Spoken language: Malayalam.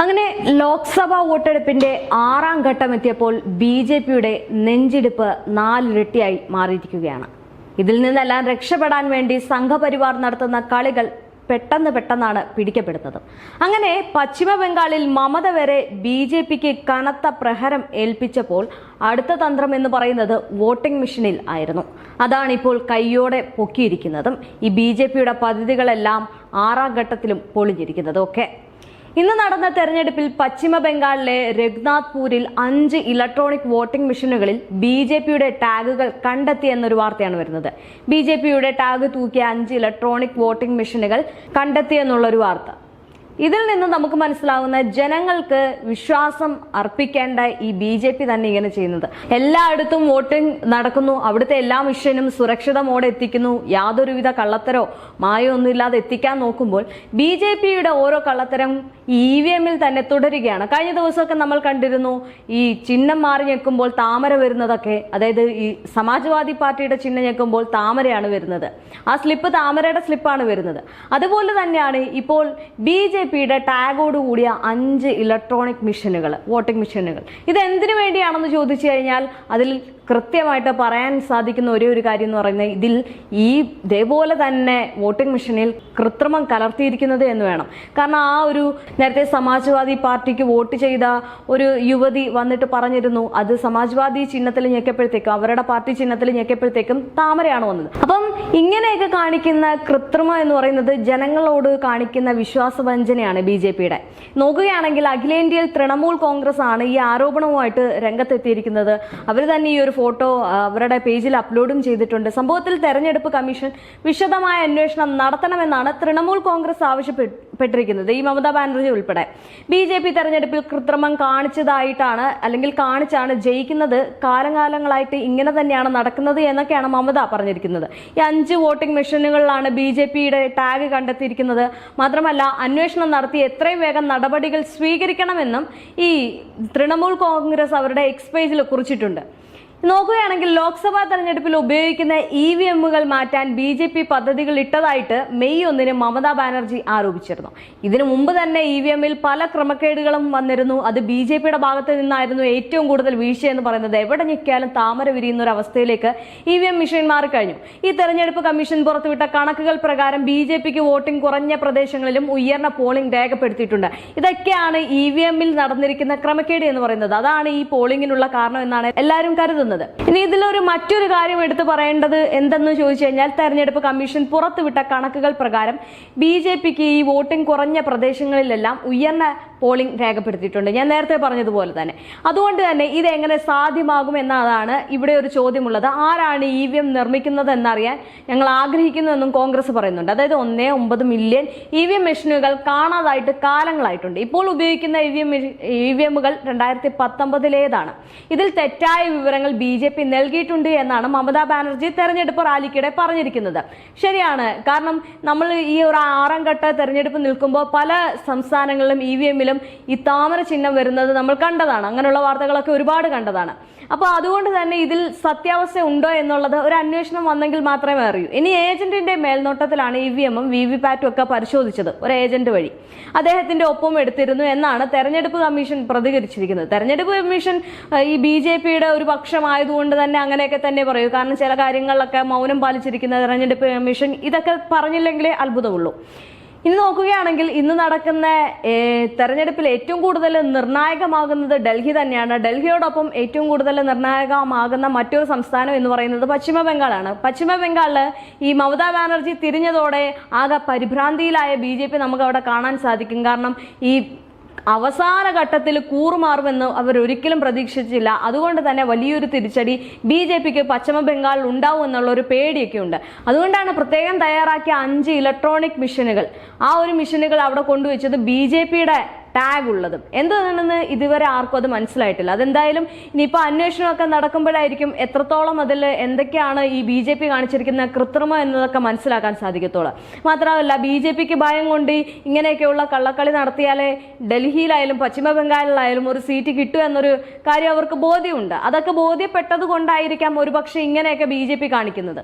അങ്ങനെ ലോക്സഭാ വോട്ടെടുപ്പിന്റെ ആറാം ഘട്ടം എത്തിയപ്പോൾ ബി ജെ പിയുടെ നെഞ്ചിടിപ്പ് നാലിരട്ടിയായി മാറിയിരിക്കുകയാണ്. ഇതിൽ നിന്നെല്ലാം രക്ഷപ്പെടാൻ വേണ്ടി സംഘപരിവാർ നടത്തുന്ന കളികൾ പെട്ടെന്ന് പെട്ടെന്നാണ് പിടിക്കപ്പെടുന്നത്. അങ്ങനെ പശ്ചിമ ബംഗാളിൽ മമത വരെ ബി ജെ പിക്ക് കനത്ത പ്രഹരം ഏൽപ്പിച്ചപ്പോൾ അടുത്ത തന്ത്രം എന്ന് പറയുന്നത് വോട്ടിംഗ് മെഷീനിൽ ആയിരുന്നു. അതാണ് ഇപ്പോൾ കയ്യോടെ പൊക്കിയിരിക്കുന്നതും ഈ ബി ജെ പിയുടെ പദ്ധതികളെല്ലാം ആറാം ഘട്ടത്തിലും പൊളിഞ്ഞിരിക്കുന്നതും ഒക്കെ ഇന്ന് നടന്ന തെരഞ്ഞെടുപ്പിൽ പശ്ചിമ ബംഗാളിലെ രഘുനാഥ്പൂരിൽ അഞ്ച് ഇലക്ട്രോണിക് വോട്ടിംഗ് മെഷീനുകളിൽ ബി ജെ പിയുടെ ടാഗുകൾ കണ്ടെത്തി എന്നൊരു വാർത്തയാണ് വരുന്നത്. ബി ജെ പിയുടെ ടാഗ് തൂക്കിയ അഞ്ച് ഇലക്ട്രോണിക് വോട്ടിംഗ് മെഷീനുകൾ കണ്ടെത്തി എന്നുള്ളൊരു വാർത്ത. ഇതിൽ നിന്ന് നമുക്ക് മനസ്സിലാവുന്ന ജനങ്ങൾക്ക് വിശ്വാസം അർപ്പിക്കേണ്ട ഈ ബി ജെ പി തന്നെ ഇങ്ങനെ ചെയ്യുന്നത്. എല്ലായിടത്തും വോട്ടിംഗ് നടക്കുന്നു. അവിടുത്തെ എല്ലാ മിഷനും സുരക്ഷിതമോടെ എത്തിക്കുന്നു. യാതൊരുവിധ കള്ളത്തരോ മായോ ഒന്നുമില്ലാതെ എത്തിക്കാൻ നോക്കുമ്പോൾ ബി ജെ പിയുടെ ഓരോ കള്ളത്തരം ഇ വി എമ്മിൽ തന്നെ തുടരുകയാണ്. കഴിഞ്ഞ ദിവസമൊക്കെ നമ്മൾ കണ്ടിരുന്നു ഈ ചിഹ്നം മാറി ഞെക്കുമ്പോൾ താമര വരുന്നതൊക്കെ അതായത് ഈ സമാജ്വാദി പാർട്ടിയുടെ ചിഹ്നം ഞെക്കുമ്പോൾ താമരയാണ് വരുന്നത്. ആ സ്ലിപ്പ് താമരയുടെ സ്ലിപ്പാണ് വരുന്നത്. അതുപോലെ തന്നെയാണ് ഇപ്പോൾ ബി ജെ പിയുടെ ടാഗോട് കൂടിയ അഞ്ച് ഇലക്ട്രോണിക് മെഷീനുകൾ വോട്ടിംഗ് മെഷീനുകൾ. ഇത് എന്തിനു വേണ്ടിയാണെന്ന് ചോദിച്ചു കഴിഞ്ഞാൽ അതിൽ കൃത്യമായിട്ട് പറയാൻ സാധിക്കുന്ന ഒരേ ഒരു കാര്യം എന്ന് പറയുന്നത് ഇതിൽ ഈ ഇതേപോലെ തന്നെ വോട്ടിംഗ് മെഷീനിൽ കൃത്രിമം കലർത്തിയിരിക്കുന്നത് എന്ന് വേണം. കാരണം ആ ഒരു നേരത്തെ സമാജ്വാദി പാർട്ടിക്ക് വോട്ട് ചെയ്ത ഒരു യുവതി വന്നിട്ട് പറഞ്ഞിരുന്നു അത് സമാജ്വാദി ചിഹ്നത്തിൽ ഞെക്കപ്പോഴത്തേക്കും അവരുടെ പാർട്ടി ചിഹ്നത്തിൽ ഞെക്കപ്പോഴത്തേക്കും താമരയാണ് വന്നത് അപ്പം ഇങ്ങനെയൊക്കെ കാണിക്കുന്ന കൃത്രിമം എന്ന് പറയുന്നത് ജനങ്ങളോട് കാണിക്കുന്ന വിശ്വാസവഞ്ചനയാണ് ബി ജെ പിയുടെ. നോക്കുകയാണെങ്കിൽ അഖിലേന്ത്യയിൽ തൃണമൂൽ കോൺഗ്രസ് ആണ് ഈ ആരോപണവുമായിട്ട് രംഗത്തെത്തിയിരിക്കുന്നത്. അവർ തന്നെ ഈ ഒരു ഫോട്ടോ അവരുടെ പേജിൽ അപ്ലോഡും ചെയ്തിട്ടുണ്ട്. സംഭവത്തിൽ തെരഞ്ഞെടുപ്പ് കമ്മീഷൻ വിശദമായ അന്വേഷണം നടത്തണമെന്നാണ് തൃണമൂൽ കോൺഗ്രസ് ആവശ്യപ്പെട്ടിരിക്കുന്നത് ഈ മമതാ ബാനർജി ഉൾപ്പെടെ. ബി ജെ പി തെരഞ്ഞെടുപ്പിൽ കൃത്രിമം കാണിച്ചതായിട്ടാണ് അല്ലെങ്കിൽ കാണിച്ചാണ് ജയിക്കുന്നത്. കാലകാലങ്ങളായിട്ട് ഇങ്ങനെ തന്നെയാണ് നടക്കുന്നത് എന്നൊക്കെയാണ് മമത പറഞ്ഞിരിക്കുന്നത്. ഈ അഞ്ച് വോട്ടിംഗ് മെഷീനുകളിലാണ് ബി ജെ പിയുടെ ടാഗ് കണ്ടെത്തിയിരിക്കുന്നത്. മാത്രമല്ല അന്വേഷണം നടത്തി എത്രയും വേഗം നടപടികൾ സ്വീകരിക്കണമെന്നും ഈ തൃണമൂൽ കോൺഗ്രസ് അവരുടെ എക്സ്പേജിൽ കുറിച്ചിട്ടുണ്ട്. നോക്കുകയാണെങ്കിൽ ലോക്സഭാ തെരഞ്ഞെടുപ്പിൽ ഉപയോഗിക്കുന്ന ഇ വി എമ്മുകൾ മാറ്റാൻ ബി ജെ പി പദ്ധതികൾ ഇട്ടതായിട്ട് മെയ് ഒന്നിന് മമതാ ബാനർജി ആരോപിച്ചിരുന്നു. ഇതിനു മുമ്പ് തന്നെ ഇ വി എമ്മിൽ പല ക്രമക്കേടുകളും വന്നിരുന്നു. അത് ബി ജെ പിയുടെ ഭാഗത്ത് നിന്നായിരുന്നു ഏറ്റവും കൂടുതൽ വീഴ്ച എന്ന് പറയുന്നത്. എവിടെ ഞെക്കിയാലും താമര വിരിയുന്ന ഒരു അവസ്ഥയിലേക്ക് ഇ വി എം മെഷീൻ മാറിക്കഴിഞ്ഞു ഈ തെരഞ്ഞെടുപ്പ് കമ്മീഷൻ പുറത്തുവിട്ട കണക്കുകൾ പ്രകാരം ബി ജെ പിക്ക് വോട്ടിംഗ് കുറഞ്ഞ പ്രദേശങ്ങളിലും ഉയർന്ന പോളിംഗ് രേഖപ്പെടുത്തിയിട്ടുണ്ട്. ഇതൊക്കെയാണ് ഇ വി എമ്മിൽ നടന്നിരിക്കുന്ന ക്രമക്കേട് എന്ന് പറയുന്നത്. അതാണ് ഈ പോളിംഗിനുള്ള കാരണം എന്നാണ് എല്ലാവരും കരുതുന്നത്. ഇനി ഇതിലൊരു മറ്റൊരു കാര്യം എടുത്തു പറയേണ്ടത് എന്തെന്ന് ചോദിച്ചു കഴിഞ്ഞാൽ തെരഞ്ഞെടുപ്പ് കമ്മീഷൻ പുറത്തുവിട്ട കണക്കുകൾ പ്രകാരം ബി ജെ പിക്ക് ഈ വോട്ടിംഗ് കുറഞ്ഞ പ്രദേശങ്ങളിലെല്ലാം ഉയർന്ന പോളിംഗ് രേഖപ്പെടുത്തിയിട്ടുണ്ട്. ഞാൻ നേരത്തെ പറഞ്ഞതുപോലെ തന്നെ. അതുകൊണ്ട് തന്നെ ഇത് എങ്ങനെ സാധ്യമാകും എന്നതാണ് ഇവിടെ ഒരു ചോദ്യമുള്ളത്. ആരാണ് ഇ വി എം നിർമ്മിക്കുന്നത് എന്നറിയാൻ ഞങ്ങൾ ആഗ്രഹിക്കുന്നുവെന്നും കോൺഗ്രസ് പറയുന്നുണ്ട്. അതായത് ഒന്നേ ഒമ്പത് മില്യൺ ഇ വി എം മെഷീനുകൾ കാണാതായിട്ട് കാലങ്ങളായിട്ടുണ്ട്. ഇപ്പോൾ ഉപയോഗിക്കുന്ന E V M E V എമ്മുകൾ രണ്ടായിരത്തി പത്തൊമ്പതിലേതാണ്. ഇതിൽ തെറ്റായ വിവരങ്ങൾ ബി ജെ പി നൽകിയിട്ടുണ്ട് എന്നാണ് മമതാ ബാനർജി തെരഞ്ഞെടുപ്പ് റാലിക്കിടെ പറഞ്ഞിരിക്കുന്നത്. ശരിയാണ്. കാരണം നമ്മൾ ഈ ഒരു ആറാം ഘട്ട തെരഞ്ഞെടുപ്പ് നിൽക്കുമ്പോൾ പല സംസ്ഥാനങ്ങളിലും ഇ വി എമ്മിലും ഈ താമര ചിഹ്നം വരുന്നത് നമ്മൾ കണ്ടതാണ്. അങ്ങനെയുള്ള വാർത്തകളൊക്കെ ഒരുപാട് കണ്ടതാണ്. അപ്പോൾ അതുകൊണ്ട് തന്നെ ഇതിൽ സത്യാവസ്ഥ ഉണ്ടോ എന്നുള്ളത് ഒരു അന്വേഷണം വന്നെങ്കിൽ മാത്രമേ അറിയൂ. ഇനി ഏജന്റിന്റെ മേൽനോട്ടത്തിലാണ് ഇ വി എമ്മും വി വി പാറ്റും ഒക്കെ പരിശോധിച്ചത് ഒരു ഏജന്റ് വഴി. അദ്ദേഹത്തിന്റെ ഒപ്പം എടുത്തിരുന്നു എന്നാണ് തെരഞ്ഞെടുപ്പ് കമ്മീഷൻ പ്രതികരിച്ചിരിക്കുന്നത്. തെരഞ്ഞെടുപ്പ് കമ്മീഷൻ ഈ ബി ജെ പിയുടെ ഒരു പക്ഷമായതുകൊണ്ട് തന്നെ അങ്ങനെയൊക്കെ തന്നെ പറയൂ. കാരണം ചില കാര്യങ്ങളിലൊക്കെ മൗനം പാലിച്ചിരിക്കുന്ന തെരഞ്ഞെടുപ്പ് കമ്മീഷൻ ഇതൊക്കെ പറഞ്ഞില്ലെങ്കിലേ അത്ഭുതമുള്ളൂ. ഇന്ന് നോക്കുകയാണെങ്കിൽ ഇന്ന് നടക്കുന്ന തെരഞ്ഞെടുപ്പിൽ ഏറ്റവും കൂടുതൽ നിർണായകമാകുന്നത് ഡൽഹി തന്നെയാണ്. ഡൽഹിയോടൊപ്പം ഏറ്റവും കൂടുതൽ നിർണായകമാകുന്ന മറ്റൊരു സംസ്ഥാനം എന്ന് പറയുന്നത് പശ്ചിമ ബംഗാളാണ്. പശ്ചിമ ബംഗാളിൽ ഈ മമതാ ബാനർജി തിരിഞ്ഞതോടെ ആകെ പരിഭ്രാന്തിയിലായ ബി നമുക്ക് അവിടെ കാണാൻ സാധിക്കും. കാരണം ഈ അവസാന ഘട്ടത്തിൽ കൂറുമാറുമെന്ന് അവർ ഒരിക്കലും പ്രതീക്ഷിച്ചില്ല. അതുകൊണ്ട് തന്നെ വലിയൊരു തിരിച്ചടി ബി ജെ പിക്ക് പശ്ചിമ ബംഗാളിൽ ഉണ്ടാവും എന്നുള്ള ഒരു പേടിയൊക്കെ ഉണ്ട് അതുകൊണ്ടാണ് പ്രത്യേകം തയ്യാറാക്കിയ അഞ്ച് ഇലക്ട്രോണിക് മിഷനുകൾ. ആ ഒരു മിഷനുകൾ അവിടെ കൊണ്ടുവച്ചത് ബി ജെ പിയുടെ ടാഗ് ഉള്ളതും. എന്താണെന്ന് ഇതുവരെ ആർക്കും അത് മനസ്സിലായിട്ടില്ല. അതെന്തായാലും ഇനിയിപ്പോൾ അന്വേഷണമൊക്കെ നടക്കുമ്പോഴായിരിക്കും എത്രത്തോളം അതിൽ എന്തൊക്കെയാണ് ഈ ബി ജെ പി കാണിച്ചിരിക്കുന്ന കൃത്രിമം എന്നതൊക്കെ മനസ്സിലാക്കാൻ സാധിക്കത്തുള്ളൂ. മാത്രമല്ല ബി ജെ പിക്ക് ഭയം കൊണ്ട് ഇങ്ങനെയൊക്കെയുള്ള കള്ളക്കളി നടത്തിയാലേ ഡൽഹിയിലായാലും പശ്ചിമ ബംഗാളിലായാലും ഒരു സീറ്റ് കിട്ടൂ എന്നൊരു കാര്യം അവർക്ക് ബോധ്യമുണ്ട്. അതൊക്കെ ബോധ്യപ്പെട്ടത് കൊണ്ടായിരിക്കാം ഒരുപക്ഷെ ഇങ്ങനെയൊക്കെ ബി കാണിക്കുന്നത്.